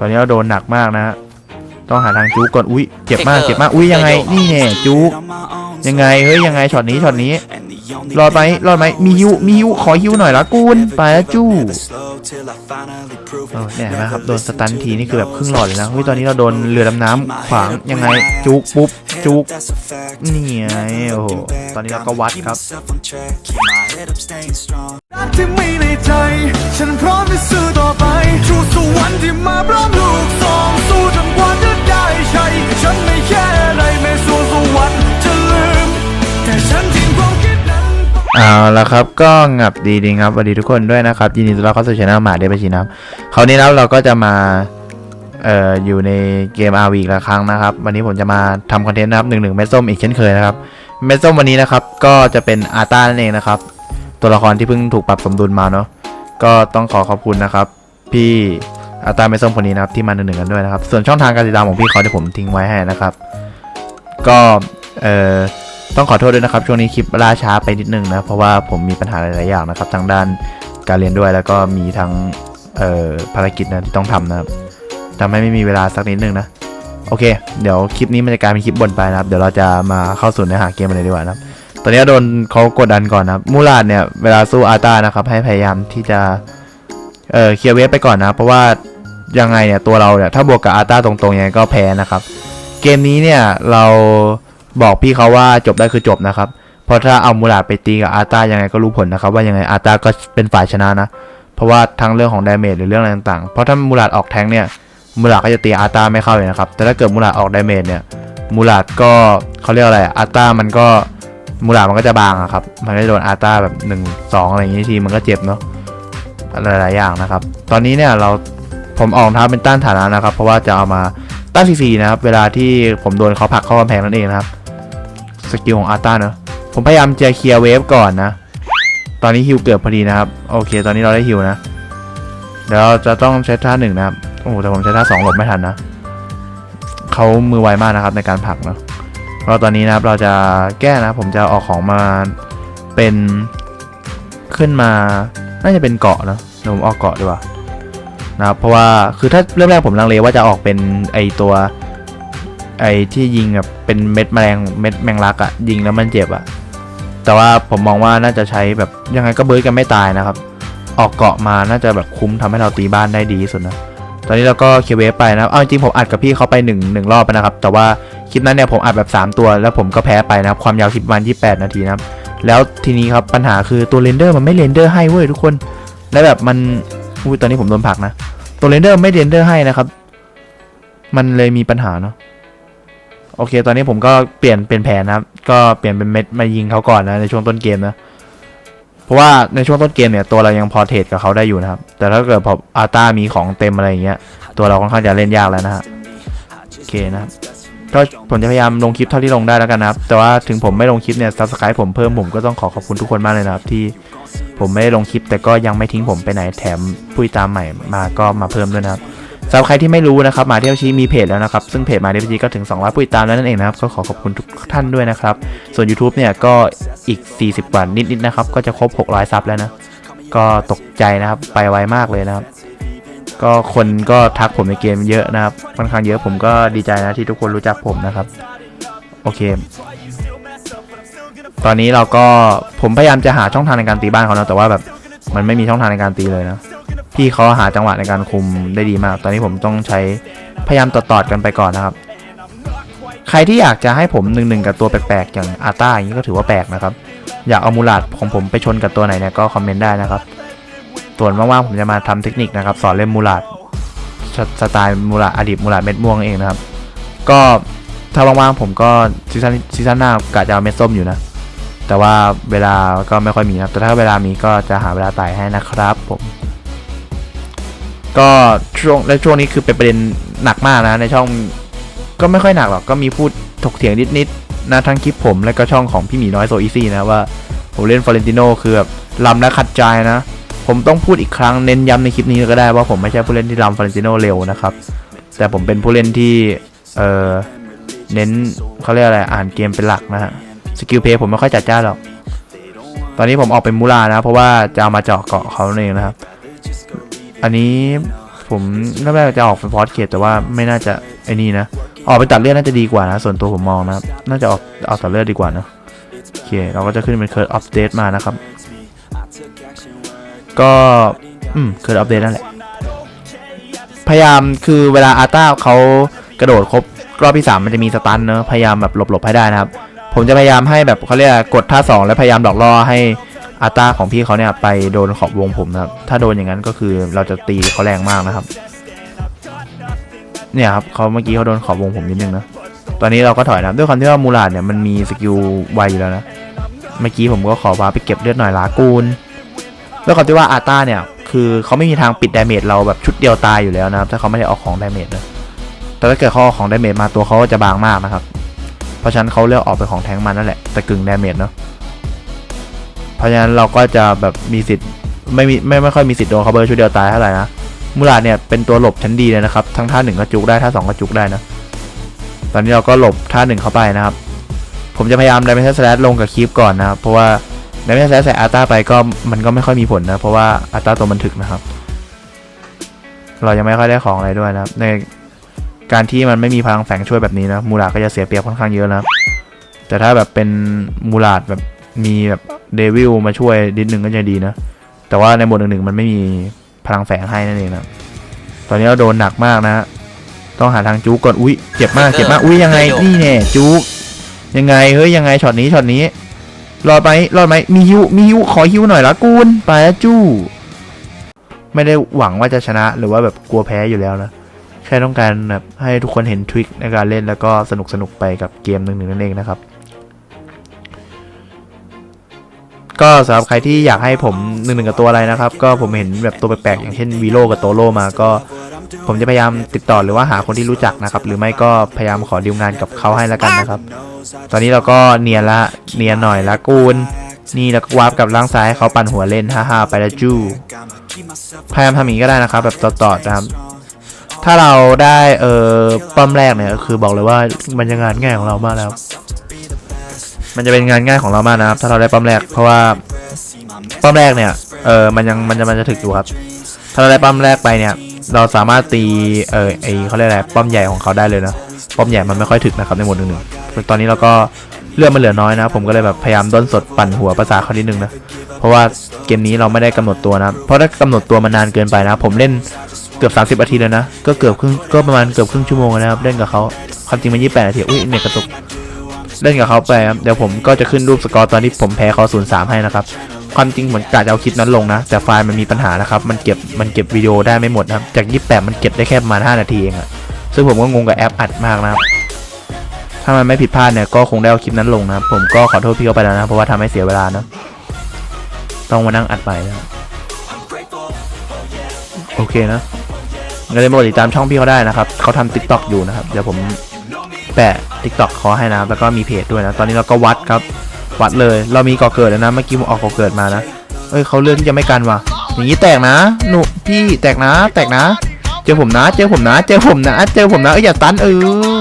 ตอนนี้เราโดนหนักมากนะฮะต้องหาทางจุกก่อนอุ้ยเจ็บมากเทคเกอร์เจ็บมากอุ้ยยังไงเทคเกอร์นี่แน่จุกยังไงเฮ้ยยังไงช็อตนี้ช็อตนี้ รอดไหมรอดไหมมีฮิวมีฮิวขอฮิวหน่อยละกูนไปแล้วจู้เออเนี่ยเห็นะครับโดนสตันทีนี่คือแบบครึ่งหลอดเลยนะเฮ้ยตอนนี้เราโดนเรือดำน้ำขวางยังไงจุกปุ๊บจุกนี่ไงโอ้โหตอนนี้เราก็วัดครับรักที่มีในใจฉันพร้อมจะสู้ต่อไปชูสวรรค์ที่มาพร้อมลูกสองสู้จนกว่าจะได้ใช่ฉันไม่แค่อะไร เอาละครับก็งับดีดีครับสวัสดีทุกคนด้วยนะครับยินดีต้อนรับเข้าสู่ช่องหมาเดบชีนะครับคราวนี้แล้วเราก็จะมาเอ่ออยู่ในเกม RV อีกละครั้งนะครับ วันนี้ผมจะมาทำคอนเทนต์นะครับหนึ่งหนึ่งเม็ดส้มอีกเช่นเคยนะครับเม็ดส้มวันนี้นะครับ ก็จะเป็นอาต้านั่นเองนะครับ ตัวละครที่เพิ่งถูกปรับสมดุลมาเนาะก็ต้องขอขอบคุณนะครับ พี่อาต้าเม็ดส้มคนนี้นะครับที่มาหนึ่งหนึ่งกันด้วยนะครับ ส่วนช่องทางการติดตามของพี่เขาที่ผมทิ้งไว้ให้นะครับ ก็เอ่อ ต้องขอโทษด้วยนะครับ ช่วงนี้คลิปล่าช้าไปนิดนึงนะ เพราะว่าผมมีปัญหาหลาย ๆ อย่างนะครับทางด้านการเรียนด้วยแล้วก็มีทั้งภารกิจนะที่ต้องทำนะครับทำให้ไม่มีเวลาสักนิดนึงนะ โอเค เดี๋ยวคลิปนี้มันจะกลายเป็นคลิปบนไปนะครับ เดี๋ยวเราจะมาเข้าสู่เนื้อหาเกมกันเลยดีกว่านะครับ ตอนนี้โดนเขากดดันก่อนนะครับ มูลาดเนี่ยเวลาสู้อาตานะครับ ให้พยายามที่จะเอ่อเคลียร์เวฟไปก่อนนะ เพราะว่ายังไงเนี่ยตัวเราเนี่ยถ้าบวกกับอาต้าตรงๆยังไงก็แพ้นะครับ เกมนี้เนี่ยเรา บอกพี่เขาว่าจบได้คือจบนะครับ เพราะถ้าเอามูลาดไปตีกับอาตายังไงก็รู้ผลนะครับ ว่ายังไงอาตาก็เป็นฝ่ายชนะนะ เพราะว่าทั้งเรื่องของดาเมจหรือเรื่องอะไรต่างๆ เพราะถ้ามูลาดออกแทงเนี่ยมูลาดก็จะตีอาตาไม่เข้าเลยนะครับ แต่ถ้าเกิดมูลาดออกดาเมจเนี่ยมูลาดก็เขาเรียกอะไรอาตามันก็มูลาดมันก็จะบางอะครับ มันก็จะโดนอาตาแบบ1 2อะไรอย่างนี้ทีมันก็เจ็บเนาะหลายๆอย่างนะครับ ตอนนี้เนี่ยเราผมออกรองเท้าเป็นต้านฐานะนะครับ เพราะว่าจะเอามาต้านฟรีนะครับ เวลาที่ผมโดนเขาผลักเข้ากำแพงนั่นเองนะครับ สกิลของอาร์ต้าเนอะผมพยายามจะเคลียร์เวฟก่อนนะ ตอนนี้ฮิวเกิดพอดีนะครับ โอเค ตอนนี้เราได้ฮิวนะ เดี๋ยวเราจะต้องใช้ท่าหนึ่งนะครับ โอ้แต่ผมใช้ท่าสองหลบไม่ทันนะ เขามือไวมากนะครับในการผลักเนาะก็ตอนนี้นะครับเราจะแก้นะผมจะออกของมาเป็นขึ้นมาน่าจะเป็นเกาะเนอะเดี๋ยวผมออกเกาะดีกว่านะครับเพราะว่าคือถ้าเริ่มแรกผมลังเลว่าจะออกเป็นไอตัว ไอ้ที่ยิงแบบเป็นเม็ดแมลงเม็ดแมงลักอะยิงแล้วมันเจ็บอะแต่ว่าผมมองว่าน่าจะใช้แบบยังไงก็เบิร์ดกันไม่ตายนะครับ ออกเกาะมาน่าจะแบบคุ้มทำให้เราตีบ้านได้ดีที่สุดนะตอนนี้เราก็เคลียเวฟไปนะเอาจริงผมอัดกับพี่เขาไปหนึ่งหนึ่งรอบไปนะครับ แต่ว่าคลิปนั้นเนี่ยผมอัดแบบ 3 ตัว แล้วผมก็แพ้ไปนะครับความยาวคลิปประมาณ28 นาทีนะครับแล้วทีนี้ครับปัญหาคือตัวเรนเดอร์มันไม่เรนเดอร์ให้เว้ยทุกคนแล้วแบบมันอุ้ยตอนนี้ผมโดนผลักนะ ตัวเรนเดอร์ไม่เรนเดอร์ให้นะครับ มันเลยมีปัญหาเนาะ โอเค ตอนนี้ผมก็เปลี่ยนเป็นแผนนะครับ ก็เปลี่ยนเป็นเม็ดมายิงเขาก่อนนะในช่วงต้นเกมนะ เพราะว่าในช่วงต้นเกมเนี่ยตัวเรายังพอเทรดกับเขาได้อยู่นะครับ แต่ถ้าเกิดพออาร์ต้ามีของเต็มอะไรอย่างเงี้ย ตัวเราค่อนข้างจะเล่นยากแล้วนะฮะ โอเคนะครับก็ผมจะพยายามลงคลิปเท่าที่ลงได้แล้วกันนะครับ แต่ว่าถึงผมไม่ลงคลิปเนี่ยซับสไครต์ผมเพิ่มผมก็ต้องขอขอบคุณทุกคนมากเลยนะครับ ที่ผมไม่ได้ลงคลิปแต่ก็ยังไม่ทิ้งผมไปไหนแถมผู้ติดตามใหม่มาก็มาเพิ่มด้วยนะครับ สำหรับใครที่ไม่รู้นะครับหมาเที่ยวชี้มีเพจแล้วนะครับ ซึ่งเพจหมาเที่ยวชี้ก็ถึง200ผู้ติดตามแล้วนั่นเองนะครับ ก็ขอขอบคุณทุกท่านด้วยนะครับ ส่วน YouTube เนี่ยก็อีก 40 กว่านิดๆนะครับ ก็จะครบ 600 ซับแล้วนะ ก็ตกใจนะครับ ไปไวมากเลยนะครับ ก็คนก็ทักผมในเกมเยอะนะครับ ค่อนข้างเยอะผมก็ดีใจนะที่ทุกคนรู้จักผมนะครับ โอเค ตอนนี้เราก็ผมพยายามจะหาช่องทางในการตีบ้านเขานะแต่ว่าแบบมันไม่มีช่องทางในการตีเลยนะ พี่เขาหาจังหวะในการคุมได้ดีมาก ตอนนี้ผมต้องใช้พยายามต่อๆกันไปก่อนนะครับ ใครที่อยากจะให้ผมหนึ่งหนึ่งกับตัวแปลกๆอย่างอาต้าอย่างนี้ก็ถือว่าแปลกนะครับ อยากเอามูลาดของผมไปชนกับตัวไหนเนี่ยก็คอมเมนต์ได้นะครับส่วนว่างๆผมจะมาทำเทคนิคนะครับ สอนเล่นมูลาดสสไตล์มูลาดอดีตมูลาดเม็ดม่วงเองนะครับ ก็ถ้าว่างๆผมก็ซีซั่นซีซั่นหน้ากะจะเอาเม็ดส้มอยู่นะ แต่ว่าเวลาก็ไม่ค่อยมีนะครับ แต่ถ้าเวลามีก็จะหาเวลาตายให้นะครับผม ก็ช่วงและช่วงนี้คือเป็นประเด็นหนักมากนะในช่องก็ไม่ค่อยหนักหรอกก็มีพูดถกเถียงนิดๆนะทั้งคลิปผมและก็ช่องของพี่หมีน้อยโซอีซี่นะว่าผมเล่นฟอเรนติโนคือแบบลำและขัดใจนะ ผมต้องพูดอีกครั้งเน้นย้ำในคลิปนี้ก็ได้ว่าผมไม่ใช่ผู้เล่นที่ลำฟอเรนติโนเร็วนะครับ แต่ผมเป็นผู้เล่นที่เออเน้นเขาเรียกอะไรอ่านเกมเป็นหลักนะฮะสกิลเพย์ผมไม่ค่อยจัดจ้านหรอก ตอนนี้ผมออกเป็นมูลานะ เพราะว่าจะเอามาเจาะเกาะเขาเองนะครับ อันนี้ผมแรกๆจะออกเป็นฟอสเกตแต่ว่าไม่น่าจะไอ้นี่นะ ออกไปตัดเลือดน่าจะดีกว่านะ ส่วนตัวผมมองนะครับ น่าจะออกออกตัดเลือดดีกว่านะโอเค เราก็จะขึ้นเป็นเคิร์ดอัปเดตมานะครับ ก็อืมเคิร์ดอัปเดตนั่นแหละ พยายามคือเวลาอาร์ต้าเขากระโดดครบรอบที่ 3 มันจะมีสตันเนอะพยายามแบบหลบๆให้ได้นะครับ ผมจะพยายามให้แบบเขาเรียกกดท่า 2 แล้วพยายามหลอกล่อให้ อาต้าของพี่เขาเนี่ยไปโดนขอบวงผมนะครับ ถ้าโดนอย่างนั้นก็คือเราจะตีเขาแรงมากนะครับ เนี่ยครับเขาเมื่อกี้เขาโดนขอบวงผมนิดนึงนะ ตอนนี้เราก็ถอยนะด้วยความที่ว่ามูลาดเนี่ยมันมีสกิลไวอยู่แล้วนะ เมื่อกี้ผมก็ขอว่าไปเก็บเลือดหน่อยลากูลด้วยความที่ว่าอาตาเนี่ยคือเขาไม่มีทางปิดดาเมจเราแบบชุดเดียวตายอยู่แล้วนะครับ ถ้าเขาไม่ได้ออกของดาเมจนะแต่ถ้าเกิดเขาเอาของดาเมจมาตัวเขาก็จะบางมากนะครับ เพราะฉะนั้นเขาเลือกออกเป็นของแทงมันนั่นแหละแต่กึ่งดาเมจเนาะ เพราะฉะนั้นเราก็จะแบบมีสิทธิ์ไม่มีไม่ไม่ค่อยมีสิทธิ์โดนเขาเบอร์ชุดเดียวตายเท่าไหร่นะมูลาดเนี่ยเป็นตัวหลบชั้นดีเลยนะครับ ทั้งท่าหนึ่งก็จุกได้ท่าสองก็จุกได้นะ ตอนนี้เราก็หลบท่าหนึ่งเข้าไปนะครับ ผมจะพยายามไดเมชั่นสแลลงกับคีปก่อนนะครับ เพราะว่าไดเมชั่นสแลใส่อาร์ต้าไปก็มันก็ไม่ค่อยมีผลนะ เพราะว่าอาร์ต้าตัวมันถึกนะครับ เรายังไม่ค่อยได้ของอะไรด้วยนะครับ ในการที่มันไม่มีพลังแฝงช่วยแบบนี้นะ มูลาดก็จะเสียเปรียบค่อนข้างเยอะนะครับ แต่ถ้าแบบเป็นมูลาดแบบ มีแบบเดวิลมาช่วยนิดนึงก็จะดีนะ แต่ว่าในโหมดหนึ่งๆมันไม่มีพลังแฝงให้นั่นเองนะ ตอนนี้เราโดนหนักมากนะฮะต้องหาทางจูกก่อน อุ้ยเจ็บมากเจ็บมาก อุ้ยยังไง นี่แน่จูกยังไง เฮ้ยยังไงช็อตนี้ช็อตนี้ รอดไหมรอดไหมมีฮิวมีฮิวขอฮิวหน่อยละกูนไปแล้วจู้ ไม่ได้หวังว่าจะชนะหรือว่าแบบกลัวแพ้อยู่แล้วนะแค่ต้องการแบบให้ทุกคนเห็นทริคในการเล่นแล้วก็สนุกสนุกไปกับเกมหนึ่งหนึ่งนั่นเองนะครับ ก็สำหรับใครที่อยากให้ผมหนึ่งหนึ่งกับตัวอะไรนะครับ ก็ผมเห็นแบบตัวแปลกๆอย่างเช่นวีโ o กับโตโร่มาก็ ผมจะพยายามติดต่อหรือว่าหาคนที่รู้จักนะครับ หรือไม่ก็พยายามขอดีลงานกับเขาให้แล้วกันนะครับ ตอนนี้เราก็เนียนละเนียนหน่อยละกูนนี่แล้วก็วาร์ปกับล่างซ้ายให้เขาปั่นหัวเล่นฮ่าๆไปแล้วจู้พยายามทำอย่างนี้ก็ได้นะครับ แบบต่อๆนะครับถ้าเราได้เออป้อมแรกเนี่ยคือบอกเลยว่ามันจะงานง่ายของเรามากแล้ว มันจะเป็นงานง่ายของเรามากนะครับ ถ้าเราได้ป้อมแรก เพราะว่าป้อมแรกเนี่ยเออมันยังมันจะมันจะถึกอยู่ครับ ถ้าเราได้ป้อมแรกไปเนี่ย เราสามารถตีเออไอเขาเรียกอะไรป้อมใหญ่ของเขาได้เลยนะป้อมใหญ่มันไม่ค่อยถึกนะครับในหมดหนึ่งหนึ่งตอนนี้เราก็เลือดมันเหลือน้อยนะ ผมก็เลยแบบพยายามด้นสดปั่นหัวประสาเขานิดนึงนะ เพราะว่าเกมนี้เราไม่ได้กำหนดตัวนะ เพราะถ้ากำหนดตัวมันนานเกินไปนะ ผมเล่นเกือบ 30นาทีแล้วนะ ก็เกือบครึ่งก็ประมาณเกือบครึ่งชั่วโมงนะครับเล่นกับเขาความจริงมัน28นาที อุ้ยเน็ตกระตุก เล่นกับเขาไปครับเดี๋ยวผมก็จะขึ้นรูปสกอร์ตอนที่ผมแพ้เขา0 3ให้นะครับความจริงเหมือนกะจะเอาคลิปนั้นลงนะ แต่ไฟล์มันมีปัญหานะครับ มันเก็บมันเก็บวิดีโอได้ไม่หมดนะครับ จาก 28 มันเก็บได้แค่ประมาณ 5 นาทีเองอะซึ่งผมก็งงกับแอปอัดมากนะครับ ถ้ามันไม่ผิดพลาดเนี่ยก็คงได้เอาคลิปนั้นลงนะครับ ผมก็ขอโทษพี่เขาไปแล้วนะ เพราะว่าทำให้เสียเวลานะ ต้องมานั่งอัดไปนะโอเคนะงั้นเลยมาติดตามช่องพี่เขาได้นะครับ เขาทำติ๊กต็อกอยู่นะครับ เดี๋ยวผม แปะ TikTok ขอให้นะครับแล้วก็มีเพจด้วยนะ ตอนนี้เราก็วัดครับ วัดเลย เรามีก่อเกิดแล้วนะ เมื่อกี้ผมออกก่อเกิดมานะ เอ้ยเขาเลือกที่จะไม่กันว่ะ อย่างนี้แตกนะ หนูพี่แตกนะ แตกนะ เจอผมนะ เจอผมนะ เจอผมนะ เจอผมนะเอ้ยอย่าตันเอ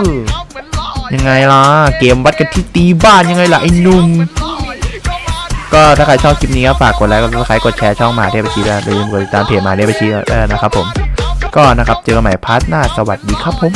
อ ยังไงล่ะ เกมวัดกันที่ตีบ้านยังไงล่ะไอ้หนุ่มก็ถ้าใครชอบคลิปนี้ก็ฝากกดไลค์กดซับสไครต์กดแชร์ช่องมาเทพชีด้วยอย่าลืมกดติดตามเพจมาเทพชีด้วยนะครับผม ก็นะครับเจอกันใหม่พาร์ทหน้าสวัสดีครับผม